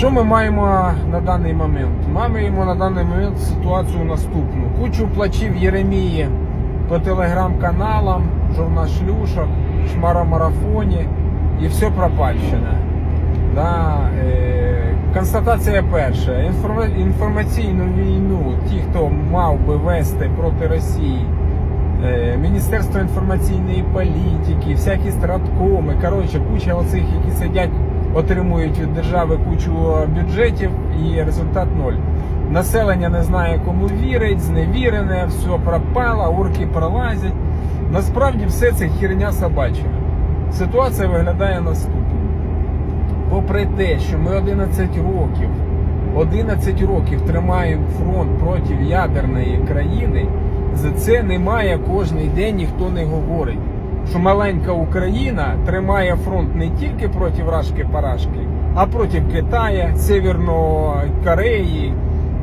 Що ми маємо на даний момент? Маємо на даний момент ситуацію наступну. Кучу плачів Єремії по телеграм-каналам, журнашлюшок, шмаромарафоні і все пропальщина. Да, е, констатація перша. Інформа- інформаційну війну, ті, хто мав би вести проти Росії, е, Міністерство інформаційної політики, всякі страткоми, коротше, куча оцих, які сидять, отримують від держави кучу бюджетів і результат ноль. Населення не знає, кому вірить, зневірене, все пропало, орки пролазять. Насправді все це херня собача. Ситуація виглядає наступно. Попри те, що ми 11 років, 11 років тримаємо фронт проти ядерної країни, за це немає кожний день ніхто не говорить. Що маленька Україна тримає фронт не тільки проти Рашки Парашки, а проти Китая, Северної Кореї,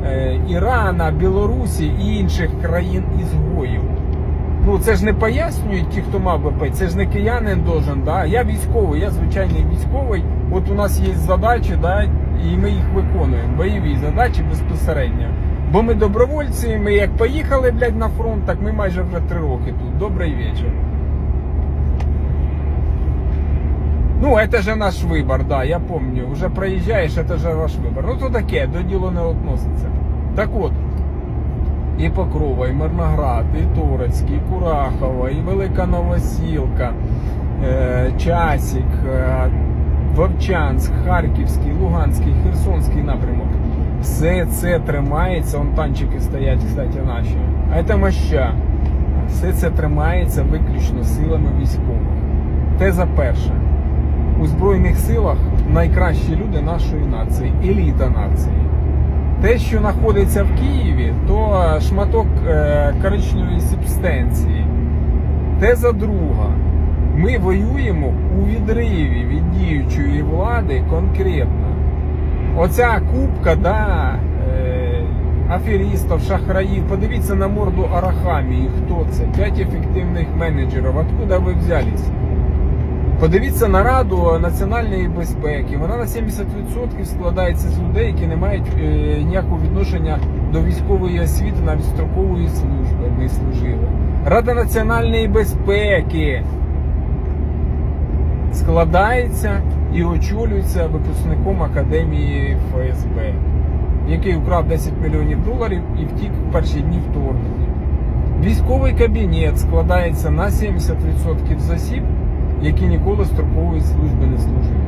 е, Ірана, Білорусі і інших країн ізгоїв. Ну це ж не пояснюють ті, хто мав би пити. Це ж не киянин должен. Да? Я військовий, я звичайний військовий. От у нас є задачі, да, і ми їх виконуємо. Бойові задачі безпосередньо. Бо ми добровольці, ми як поїхали, блядь, на фронт, так ми майже вже три роки тут. Добрий вечір. Ну, это же наш вибор, да, я помню. Уже проїжджаєш, это же ваш вибор. Ну то таке, до ділу не относиться. Так от, і Покрова, і Мирноград, і Турецький, і Курахова, і Велика Новосілка, е, Часік, е, Вовчанськ, Харківський, Луганський, Херсонський напрямок. Все це тримається, он танчики стоять, кстати, наші. А це моща. Все це тримається виключно силами військових. Теза перша. У Збройних силах найкращі люди нашої нації, еліта нації. Те, що знаходиться в Києві, то шматок е, коричневої субстанції. Теза друга. Ми воюємо у відриві від діючої влади конкретно. Оця кубка, да, е, аферістів, шахраїв. Подивіться на морду Арахамії. Хто це? П'ять ефективних менеджерів. Откуда ви взялись? Подивіться на Раду національної безпеки. Вона на 70% складається з людей, які не мають е, ніякого відношення до військової освіти, навіть строкової служби не служили. Рада національної безпеки складається і очолюється випускником Академії ФСБ, який украв 10 мільйонів доларів і втік в перші дні вторгнення. Військовий кабінет складається на 70% з осіб, які ніколи строкової служби не служили.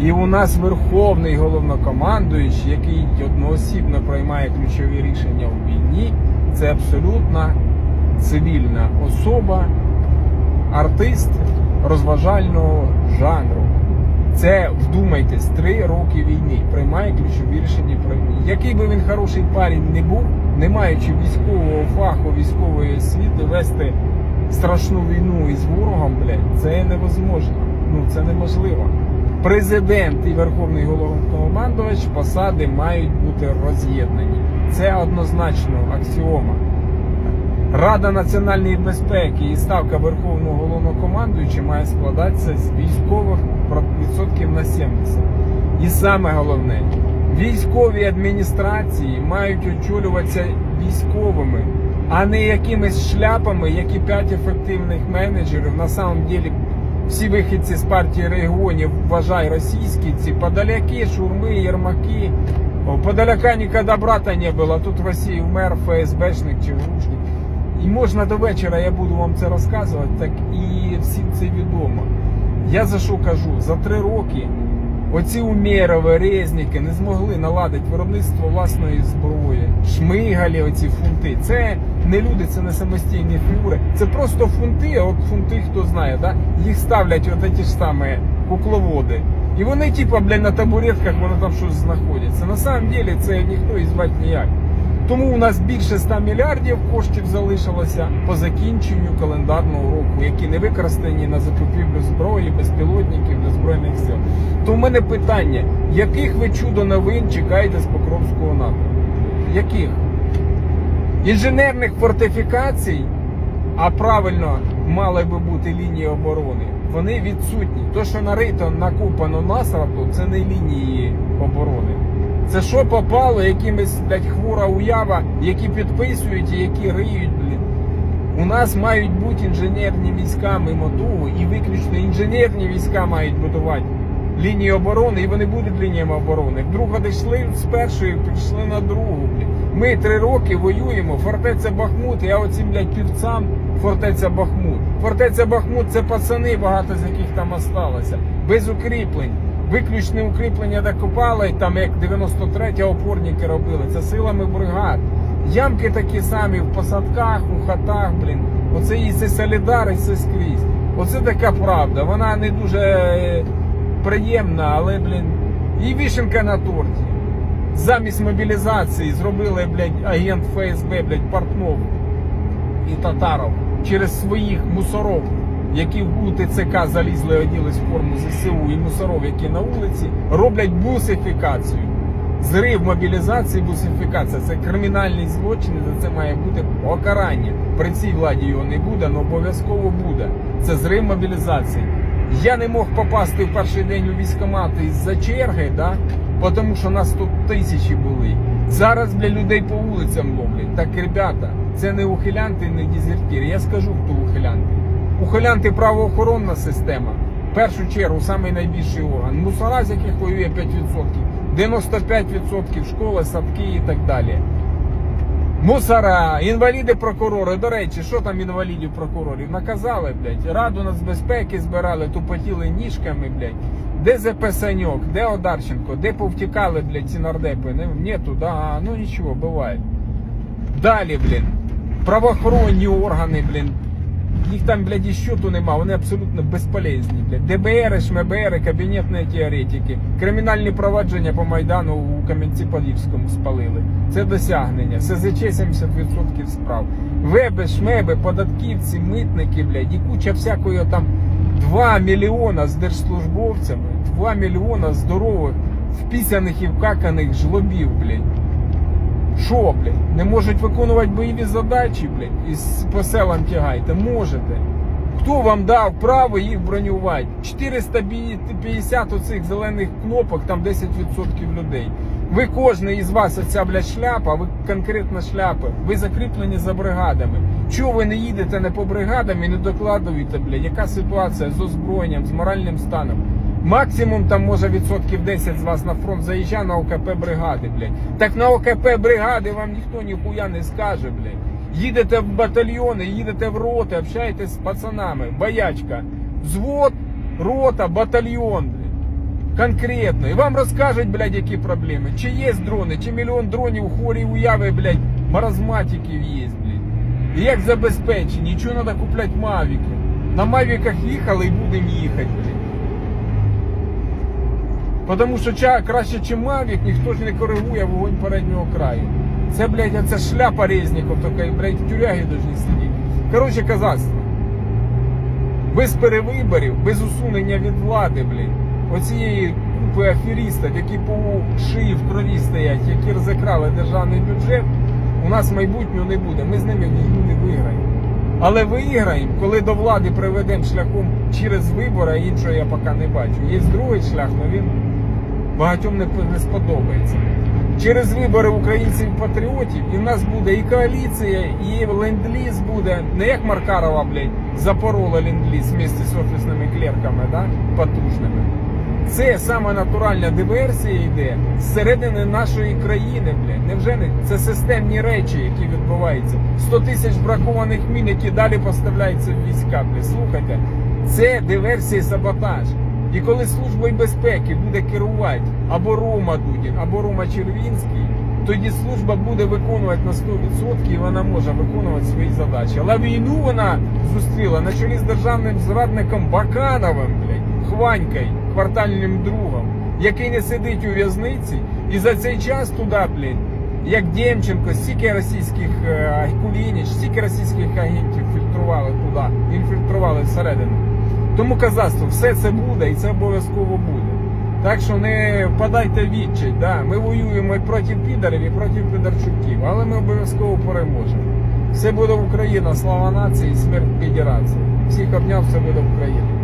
І у нас верховний головнокомандуючий, який одноосібно приймає ключові рішення у війні, це абсолютно цивільна особа, артист розважального жанру. Це вдумайтесь, три роки війни приймає ключові рішення про війну. Який би він хороший парень не був, не маючи військового фаху, військової освіти, вести страшну війну із ворогом, це невозможно. Ну це неможливо. Президент і Верховний головнокомандувач посади мають бути роз'єднані. Це однозначно аксіома. Рада національної безпеки і ставка Верховного головнокомандуюча має складатися з військових відсотків на 70. І саме головне, військові адміністрації мають очолюватися військовими, а не якимись шляпами, які п'ять ефективних менеджерів на самом деле всі вихідці з партії регіонів вважай російські, ці подаляки, шурми, єрмаки. Подаляка ніколи брата не було. Тут в Росії вмер ФСБшник чи ГРУшник. І можна до вечора я буду вам це розказувати, так і всім це відомо. Я за що кажу? За три роки оці Умєрови, Резніки не змогли наладити виробництво власної зброї. Шмигалі, оці фунти. Це не люди, це не самостійні фігури. Це просто фунти, а от фунти, хто знає, да? їх ставлять от ті ж самі кукловоди. І вони, типа, блядь, на табуретках вони там щось знаходяться. На самом деле це ніхто і звати ніяк. Тому у нас більше 100 мільярдів коштів залишилося по закінченню календарного року, які не використані на закупівлю зброї, безпілотників для збройних сил. То в мене питання: яких ви чудо новин чекаєте з Покровського напрямку? Яких? Інженерних фортифікацій, а правильно мали би бути лінії оборони, вони відсутні. То, що нарито накопано насрату, це не лінії оборони. Це що попало, якимись блядь, хвора уява, які підписують і які риють, блін. У нас мають бути інженерні війська мимо того, і виключно інженерні війська мають будувати лінії оборони, і вони будуть лініями оборони. Друга дійшли з першої, пішли на другу. Ми три роки воюємо. Фортеця Бахмут, я оцім блядь, півцам фортеця Бахмут. Фортеця Бахмут це пацани, багато з яких там осталося. Без укріплень. Виключне укріплення докопали, там як 93 опорники робили. Це силами бригад. Ямки такі самі в посадках, у хатах, блін. Оце і це солідар, і це скрізь. Оце така правда. Вона не дуже приємна, але, блін, і вішенка на торті. Замість мобілізації зробили, блядь, агент ФСБ, блядь, Портнов і Татаров через своїх мусоров, які в УТЦК залізли, оділись в форму ЗСУ, і мусоров, які на вулиці, роблять бусифікацію. Зрив мобілізації, бусифікація це кримінальний злочин, за це має бути покарання. При цій владі його не буде, але обов'язково буде. Це зрив мобілізації. Я не мог попасти в перший день у військкомати із-за черги, да? тому що нас тут тисячі були. Зараз для людей по вулицям ловлять. Так, ребята, це не ухилянти, не дезертири. Я скажу, хто ухилянти. Ухилянти правоохоронна система. В першу чергу, самий найбільший орган. Мусора, з яких воює 5%, 95% школи, садки і так далі. Мусора, інваліди прокурори. До речі, що там інвалідів прокурорів? Наказали, блядь. Раду нацбезпеки збирали, тупотіли ніжками, блядь. Де ЗП де Одарченко, де повтікали, блядь, ці нардепи? Не- Нету, да, ну нічого, буває. Далі, блін. Правоохоронні органи, блін. Їх там, блядь, і щоту нема, вони абсолютно безполезні, блядь. ДБР, ШМБР, кабінетні теоретики. Кримінальні провадження по Майдану у Кам'янці-Подільському спалили. Це досягнення. СЗЧ 70% справ. Веби, шмеби, податківці, митники, блядь, і куча всякої там 2 мільйона з держслужбовцями, 2 мільйона здорових, впісяних і вкаканих жлобів, блядь. Що, блядь, не можуть виконувати бойові задачі, блядь, із по селам тягайте? Можете. Хто вам дав право їх бронювати? 450 оцих зелених кнопок, там 10% людей. Ви кожен із вас оця, блядь, шляпа, ви конкретно шляпи, ви закріплені за бригадами. Чого ви не їдете не по бригадам і не докладуєте, блядь, яка ситуація з озброєнням, з моральним станом? Максимум там може відсотків 10 з вас на фронт заїжджає на ОКП бригади, блядь. Так на ОКП бригади вам ніхто ніхуя не скаже, блядь. Їдете в батальйони, їдете в роти, общаєтесь з пацанами. Боячка. Взвод, рота, батальйон, блядь. Конкретно. І вам розкажуть, блядь, які проблеми. Чи є дрони, чи мільйон дронів хорі уяви, блядь, маразматиків є, блядь. І як забезпечені, нічого треба купляти мавіки. На мавіках їхали і будемо їхати, блядь. Потому що ча, краще, чим Мавік, ніхто ж не коригує вогонь переднього краю. Це, блядь, це шляпа Резніков, така, блядь, в тюрягі должні сидіти. Коротше, казацтво. Без перевиборів, без усунення від влади, блядь, оцієї купи аферістів, які по шиї в крові стоять, які розікрали державний бюджет, у нас майбутнього не буде. Ми з ними війну не виграємо. Але виграємо, коли до влади приведемо шляхом через вибори, а іншого я поки не бачу. Є другий шлях, але він багатьом не, не сподобається. Через вибори українців патріотів і в нас буде і коаліція, і ленд-ліз буде, не як Маркарова, блядь, запорола ленд-ліз вместе з офісними клерками, да, потужними. Це саме натуральна диверсія йде зсередини нашої країни, блядь. Невже не це системні речі, які відбуваються? 100 тисяч бракованих мін, які далі поставляються в війська. Блядь. Слухайте, це диверсія і саботаж. І коли службою безпеки буде керувати або Рома Дудін, або Рома Червінський, тоді служба буде виконувати на 100% і вона може виконувати свої задачі. Але війну вона зустріла на чолі з державним зрадником Бакановим, блядь, Хванькою, квартальним другом, який не сидить у в'язниці, і за цей час туди, блядь, як Демченко, стільки російських е, Кулініч, стільки російських агентів фільтрували туди, інфільтрували всередину. Тому казацтво, все це буде і це обов'язково буде. Так що не впадайте відчай. Да? Ми воюємо і проти підарів, і проти підарчуків, але ми обов'язково переможемо. Все буде Україна, слава нації, смерть федерації. Всіх обняв, все буде Україна.